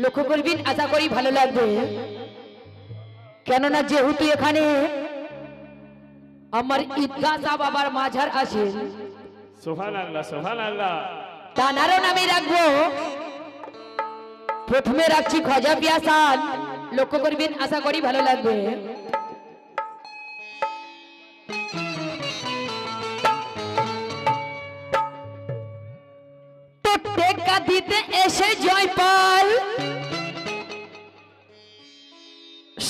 লক্ষ্য করবেন আশা করি ভালো লাগবে। কেননা যেহেতু এখানে আমার ঈদগাহ সাহ বাবার মাঝার আছে সোহান আল্লাহ সোহান আল্লাহ তানারও নামে রাখব। প্রথমে রাখছি খজা পিয়াসান লক্ষ্য করবেন আশা করি ভালো লাগবে।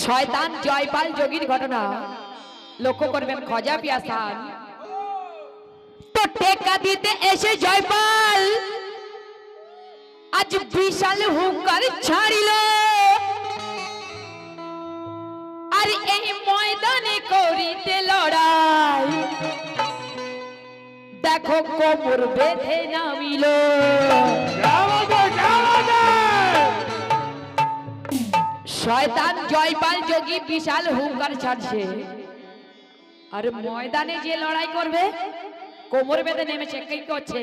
শয়তান জয়পাল যোগীর ঘটনা। লক্ষ্য করবেন, খজা পিয়াসান। তো টেক্কা দিতে এসে জয়পাল আজ বিশাল হুঙ্কার ছাড়িল। আর এই ময়দানে করিতে লড়াই। দেখো কোমর বেঁধে নামিল। শয়তান জয়পাল যোগী বিশাল হুঙ্কার ছাড়ছে। আর ময়দানে যে লড়াই করবে, কোমর বেঁধে নেমেছে, কি করছে?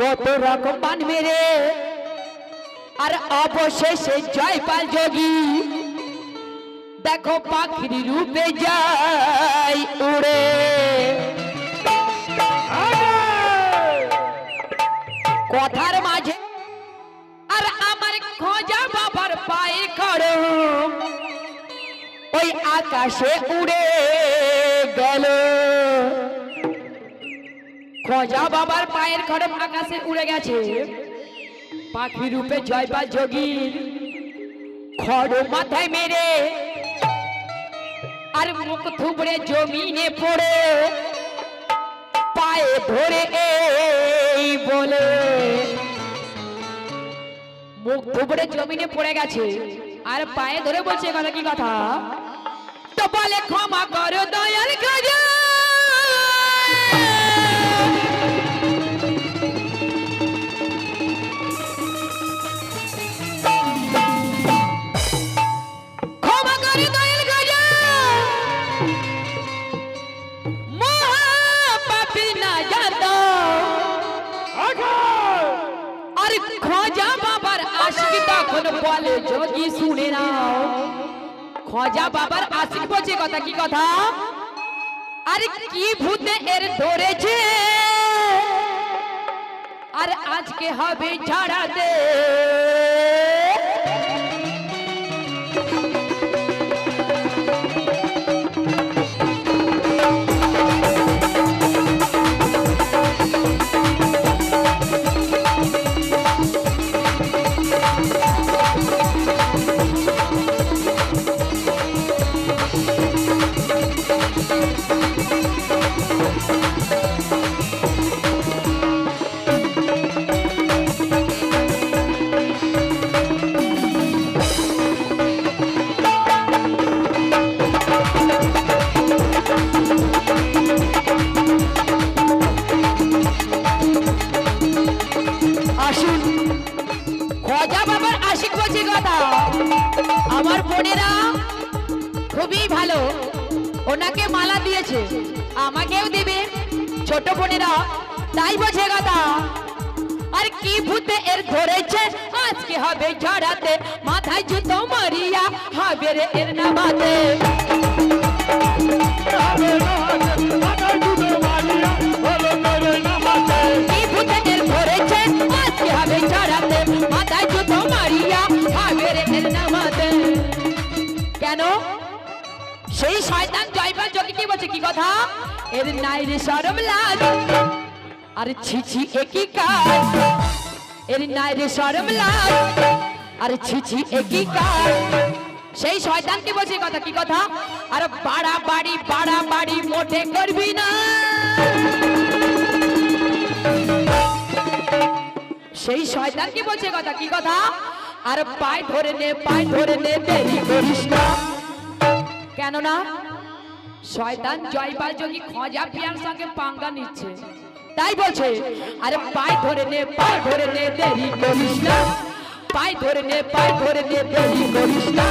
কত রকম বান মেরে। আর অবশেষে জয়পাল যোগী দেখো পাখির রূপে যাই উড়ে। আমার খোঁজা বাবার পায়ে খড়। ওই আকাশে উড়ে গেল। খোঁজা বাবার পায়ের খড়ম আকাশে উড়ে গেছে। পাখি রূপে জয়পাল যোগীর খড় মাথায় মেরে। আর মুখ থুবড়ে জমিনে পড়ে। পায়ে ধরে থুবড়ে জমিনে পড়ে গেছে। আর পায়ে ধরে বলছে কথা কি কথা? তো বলে ক্ষমা করো দয়াল শুনে নাও। খোঁজা বাবার আশিক বলছে কথা, কি কথা? আরে কি ভূতে এর ধরেছে? আর আজকে হবে ঝাড়াতে। আশিক কথা। আমার বোনেরা খুবই ভালো। ওনাকে মালা দিয়েছে। আমাকেও দেবে। ছোট বোনেরা, তাই বোঝে কথা। আর কি ভূতে এর ধরেছে? আজকে হবে ঝড়াতে। মাথায় জুতো মারিয়া, হবে রে এর নামাতে। শয়তান জয়পাল কি বলছে, কি কথা? এর নাই রে সরম লাজ আর ছি ছি একই কাজ। এর নাই রে সরম লাজ আর ছি ছি একই কাজ। সেই শয়তান কি বলছে কথা, কি কথা? আর বাড়া বাড়ি বাড়া বাড়ি মোটে করবি না। সেই শয়তান কি বলছে কথা, কি কথা? আর পায় ধরে নে, পায় ধরে নে, দেরি করিস না। কেন না শয়তান জয়পাল যদি খোঁজা পিয়ার সঙ্গে পাঙ্গা নিচ্ছে। তাই বলছে, আরে পায় ধরে নে, পায় ধরে নে, দেরি করিস না। পায় ধরে নে, পায় ধরে নে, দেরি করিস না।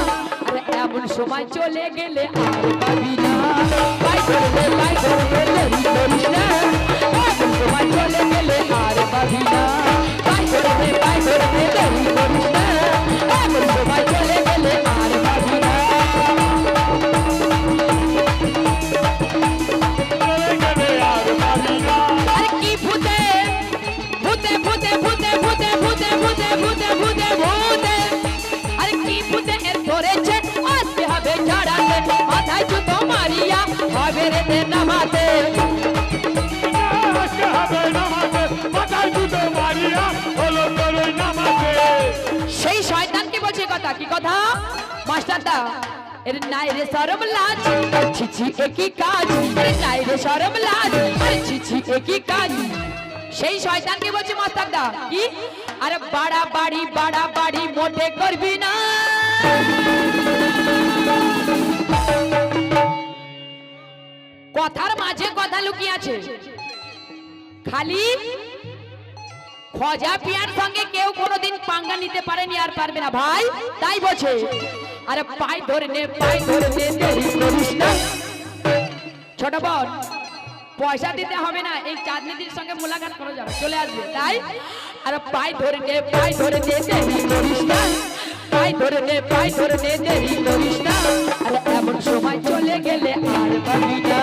আরে এমন সময় চলে গেলে আর পাবি না। পায় ধরে নে, পায় ধরে নে, দেরি করিস না। এমন সময় চলে গেলে আর পাবি না। পায় ধরে নে, পায় ধরে নে, দেরি করিস না। এমন সময় হবে রে নামাতে। আজকে হবে নামাজে মাথায় জুতো মারিয়া হলো তোর ওই সেই শয়তানকে বলছে কথা কি কথা? মাস্টারদা এর নাই রে শরম লাজ ছি ছি একই কাজ। এর নাই রে শরম লাজ আরে ছি ছি একই কাজ। সেই শয়তানকে বলছে মাস্টারদা কি? আরে বাড়া বাড়ি বাড়া বাড়ি মোটে করবি না। খালি খজা পিয়ার সঙ্গে কেউ কোনোদিন পাঙ্গা নিতে পারেনি আর পারবে না ভাই, তাই বলছে। আরে পাই ধরে নে পাই ধরে নে, দেরি ছোট বোন, পয়সা দিতে হবে না, এই চাঁদনিদির সঙ্গে মোলাকাত করা যাবে, চলে আসবে, তাই? আরে পাই ধরে নে পাই ধরে নে, দেরি পাই ধরে নে পাই ধরে নে, দেরি করিস আরে এমন সময় চলে গেলে আর পাবি না।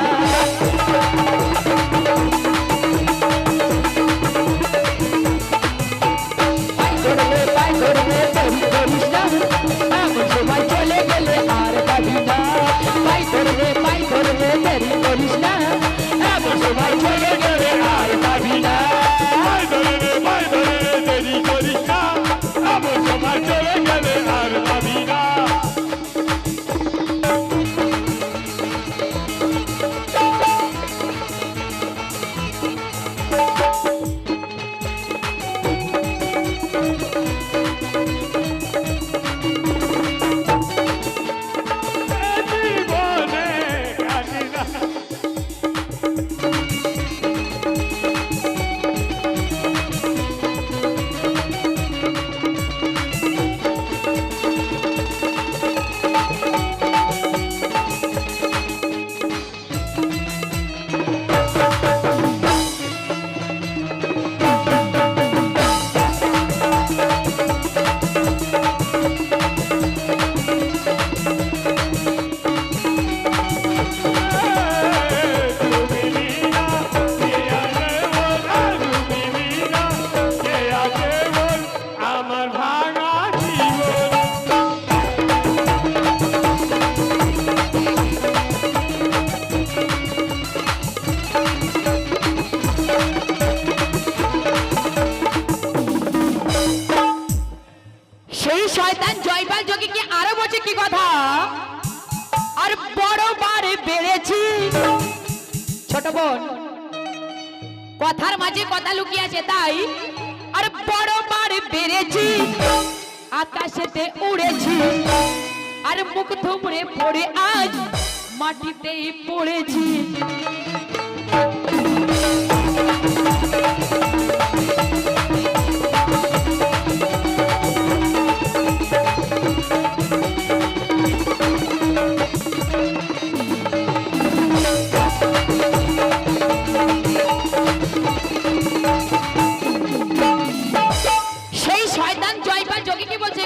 ছোট বোন কথার মাঝে কথা লুকিয়ে আছে তাই, আর বড় বার বেড়েছি, আকাশেতে উড়েছি, আর মুখ থুবড়ে পড়ে আজ মাটিতেই পড়েছি।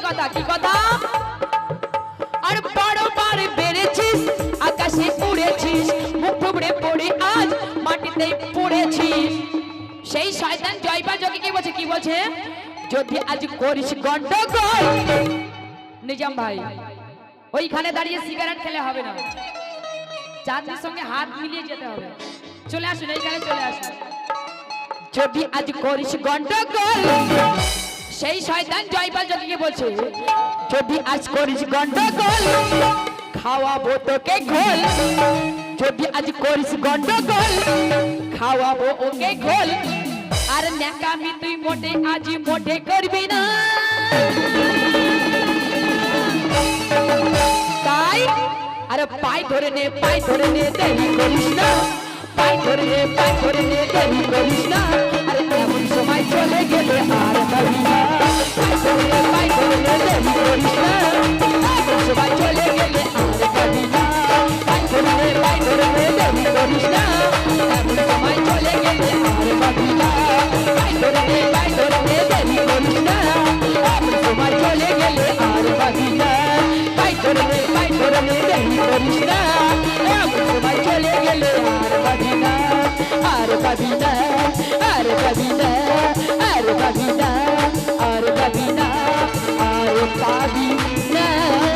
কথা, কি কথা? আর বড় বার বেড়েছিস, আকাশে উড়েছিস মুখ পড়ে আজ মাটিতে পড়েছিস। সেই শয়তান জয়পা জয়পাল যোগীকে বলছে, কি বলছে? যদি আজ করিস গন্ডগোল, নিজাম ভাই, ওইখানে দাঁড়িয়ে সিগারেট খেলে হবে না। চাঁদের সঙ্গে হাত মিলিয়ে যেতে হবে। চলে আসুন, এইখানে চলে আসুন। যদি আজ করিস গন্ডগোল সেই শয়তান জয়পাল যোগীকে বলছে, যদি আজ করিস গন্ডগোল, খাওয়াবো তোকে ঘোল। যদি আজ করিস গন্ডগোল, খাওয়াবো ওকে ঘোল। আর ন্যাকামি তুই মোটে, আজ মোটে করবি না। তাই, আরে পাই ধরে নে পাই ধরে নে, দেরি করিস না। পাই ধরে নে পাই ধরে নে, দেরি করিস না। আরে এমন সময় চলে গেলে আর পাবি না। ধরে নে দেরি করিস না এমন সময় চলে গেলে আর পাবি না আর পাবি না আর পাবি না